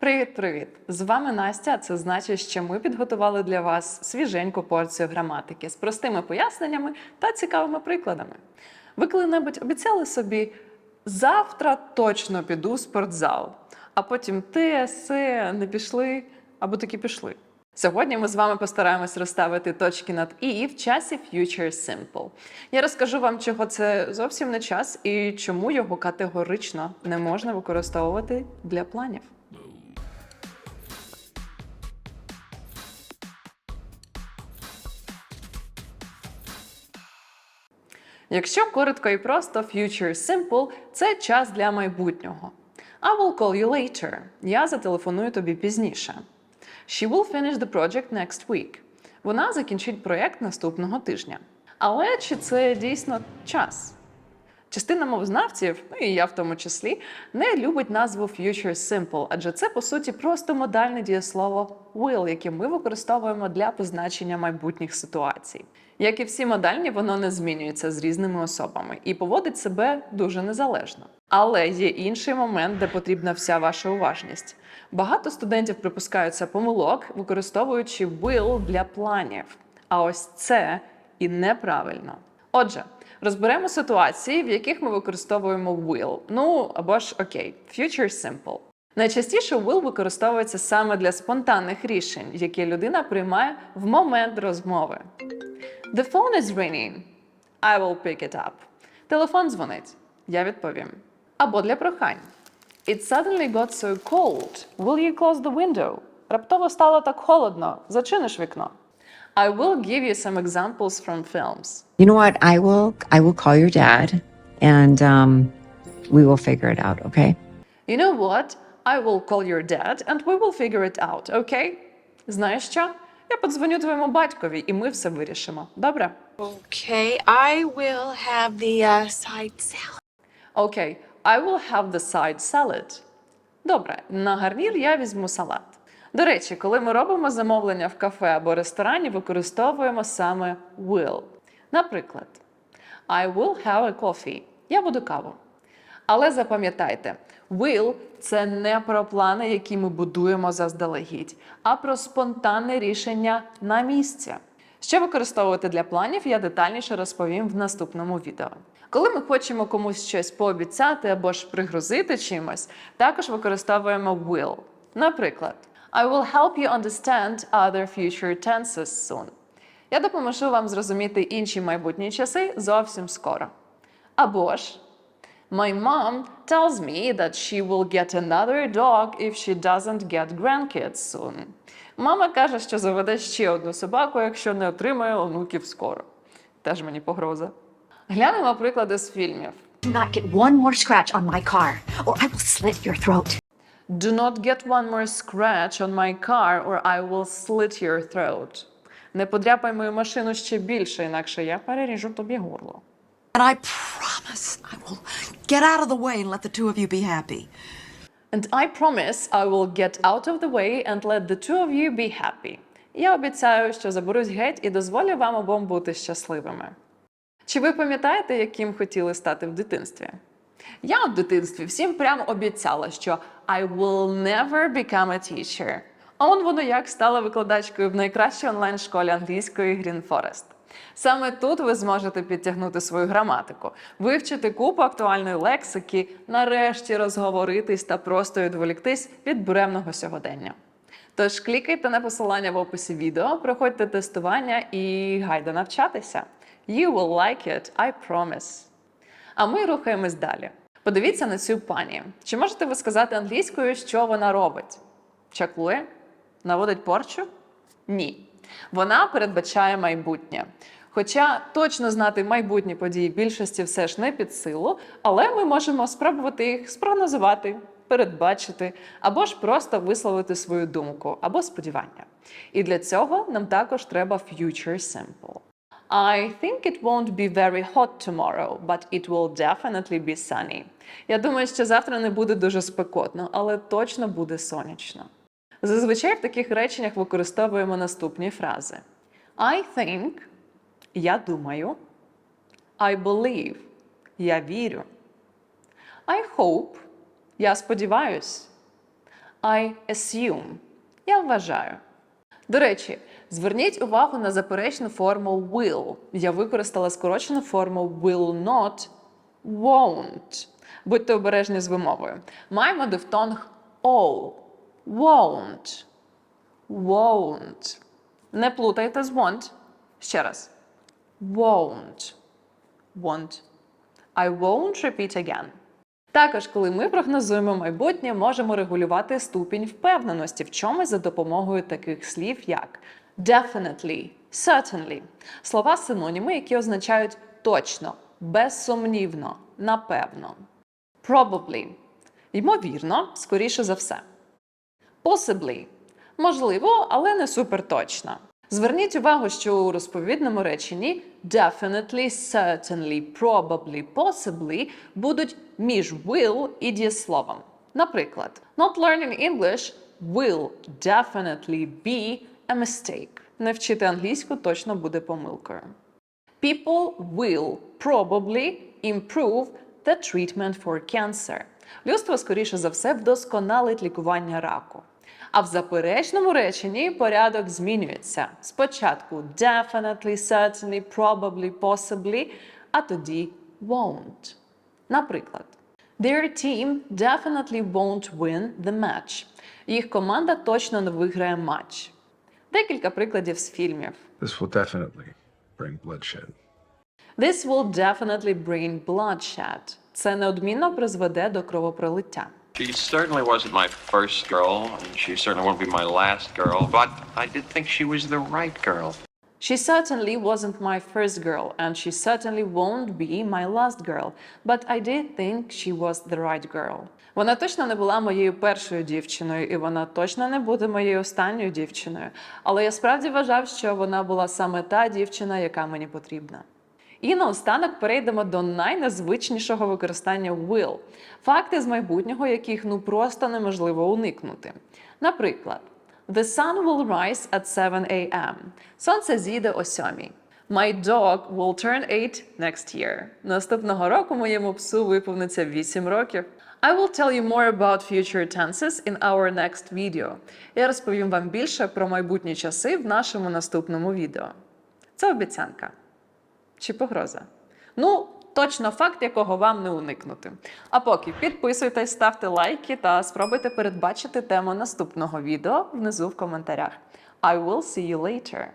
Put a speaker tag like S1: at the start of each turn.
S1: Привіт-привіт! З вами Настя. Це значить, що ми підготували для вас свіженьку порцію граматики з простими поясненнями та цікавими прикладами. Ви коли-небудь обіцяли собі завтра точно піду в спортзал, а потім те, се, не пішли або таки пішли. Сьогодні ми з вами постараємось розставити точки над і в часі Future Simple. Я розкажу вам, чого це зовсім не час і чому його категорично не можна використовувати для планів. Якщо коротко і просто, Future Simple – це час для майбутнього. I will call you later. Я зателефоную тобі пізніше. She will finish the project next week. Вона закінчить проєкт наступного тижня. Але чи це дійсно час? Частина мовознавців, ну і я в тому числі, не любить назву Future Simple, адже це по суті просто модальне дієслово will, яке ми використовуємо для позначення майбутніх ситуацій. Як і всі модальні, воно не змінюється з різними особами і поводить себе дуже незалежно. Але є інший момент, де потрібна вся ваша уважність. Багато студентів припускаються помилок, використовуючи will для планів. А ось це і неправильно. Отже, розберемо ситуації, в яких ми використовуємо will. Ну або ж окей, future simple. Найчастіше will використовується саме для спонтанних рішень, які людина приймає в момент розмови. The phone is ringing. I will pick it up. Телефон дзвонить. Я відповім. Або для прохань. It suddenly got so cold. Will you close the window? Раптово стало так холодно. Зачиниш вікно. I will give you some examples from films.
S2: You know what? I will I will call your dad and um we will figure it out, okay?
S1: You know what? I will call your dad and we will figure it out, okay? Знаєш що? Я подзвоню твоєму батькові, і ми все вирішимо. Добре?
S3: Okay, I will have the uh, side salad.
S1: Окей, I will have the side salad. Добре, на гарнір я візьму салат. До речі, коли ми робимо замовлення в кафе або ресторані, використовуємо саме will. Наприклад, I will have a coffee. Я буду каву. Але запам'ятайте, will – це не про плани, які ми будуємо заздалегідь, а про спонтанне рішення на місці. Що використовувати для планів, я детальніше розповім в наступному відео. Коли ми хочемо комусь щось пообіцяти або ж пригрозити чимось, також використовуємо will. Наприклад, I will help you understand other future tenses soon. Я допоможу вам зрозуміти інші майбутні часи зовсім скоро. Або ж My mom tells me that she will get another dog if she doesn't get grandkids soon. Мама каже, що заведе ще одну собаку, якщо не отримає онуків скоро. Теж мені погроза. Глянемо приклади з фільмів.
S4: Not get one more scratch on my car, or I will slit your throat.
S1: Do not get one more scratch on my car or I will slit your throat. Не подряпай мою машину ще більше, інакше я переріжу тобі горло.
S5: And I promise I will get out of the way and let the two of you be happy.
S1: And I promise I will get out of the way and let the two of you be happy. Я обіцяю, що заберусь геть і дозволю вам обом бути щасливими. Чи ви пам'ятаєте, яким хотіли стати в дитинстві? Я в дитинстві всім прямо обіцяла, що I will never become a teacher. А он воно як стала викладачкою в найкращій онлайн-школі англійської Green Forest. Саме тут ви зможете підтягнути свою граматику, вивчити купу актуальної лексики, нарешті розговоритись та просто відволіктись від буремного сьогодення. Тож клікайте на посилання в описі відео, проходьте тестування і гайда навчатися. You will like it, I promise. А ми рухаємось далі. Подивіться на цю пані. Чи можете ви сказати англійською, що вона робить? Чаклує? Наводить порчу? Ні. Вона передбачає майбутнє. Хоча точно знати майбутні події більшості все ж не під силу, але ми можемо спробувати їх спрогнозувати, передбачити або ж просто висловити свою думку або сподівання. І для цього нам також треба future simple. I think it won't be very hot tomorrow, but it will definitely be sunny. Я думаю, що завтра не буде дуже спекотно, але точно буде сонячно. Зазвичай в таких реченнях використовуємо наступні фрази: I think я думаю, I believe я вірю. I hope я сподіваюсь. I assume. Я вважаю. До речі, зверніть увагу на заперечну форму will. Я використала скорочену форму will not, won't. Будьте обережні з вимовою. Маємо дифтонг o. Won't. Won't. Не плутайте з won't. Ще раз. Won't. Won't. I won't repeat again. Також, коли ми прогнозуємо майбутнє, можемо регулювати ступінь впевненості в чомусь за допомогою таких слів, як definitely, certainly. Слова синоніми, які означають точно, безсумнівно, напевно. Probably ймовірно, скоріше за все. Possibly можливо, але не суперточно. Зверніть увагу, що у розповідному реченні definitely, certainly, probably, possibly будуть між will і дієсловом. Наприклад, not learning English will definitely be a mistake. Не вчити англійську точно буде помилкою. People will probably improve the treatment for cancer. Людство, скоріше за все, вдосконалить лікування раку. А в заперечному реченні порядок змінюється. Спочатку definitely, certainly, probably, possibly, а тоді won't. Наприклад, Their team definitely won't win the match. Їх команда точно не виграє матч. Декілька прикладів з фільмів.
S6: This will definitely bring bloodshed.
S1: This will definitely bring bloodshed. Це неодмінно призведе до кровопролиття.
S7: She certainly wasn't my first girl, and she certainly won't be my last girl, but I did think she was the right girl.
S1: She certainly wasn't my first girl, and she certainly won't be my last girl, but I did think she was the right girl. Вона точно не була моєю першою дівчиною, і вона точно не буде моєю останньою дівчиною. Але я справді вважав, що вона була саме та дівчина, яка мені потрібна. І наостанок перейдемо до найнезвичнішого використання will – факти з майбутнього, яких ну просто неможливо уникнути. Наприклад, The sun will rise at 7 a.m. Сонце зійде о 7. My dog will turn 8 next year. Наступного року моєму псу виповниться 8 років. I will tell you more about future tenses in our next video. Я розповім вам більше про майбутні часи в нашому наступному відео. Це обіцянка чи погроза? Ну, точно факт, якого вам не уникнути. А поки підписуйтесь, ставте лайки та спробуйте передбачити тему наступного відео внизу в коментарях. I will see you later.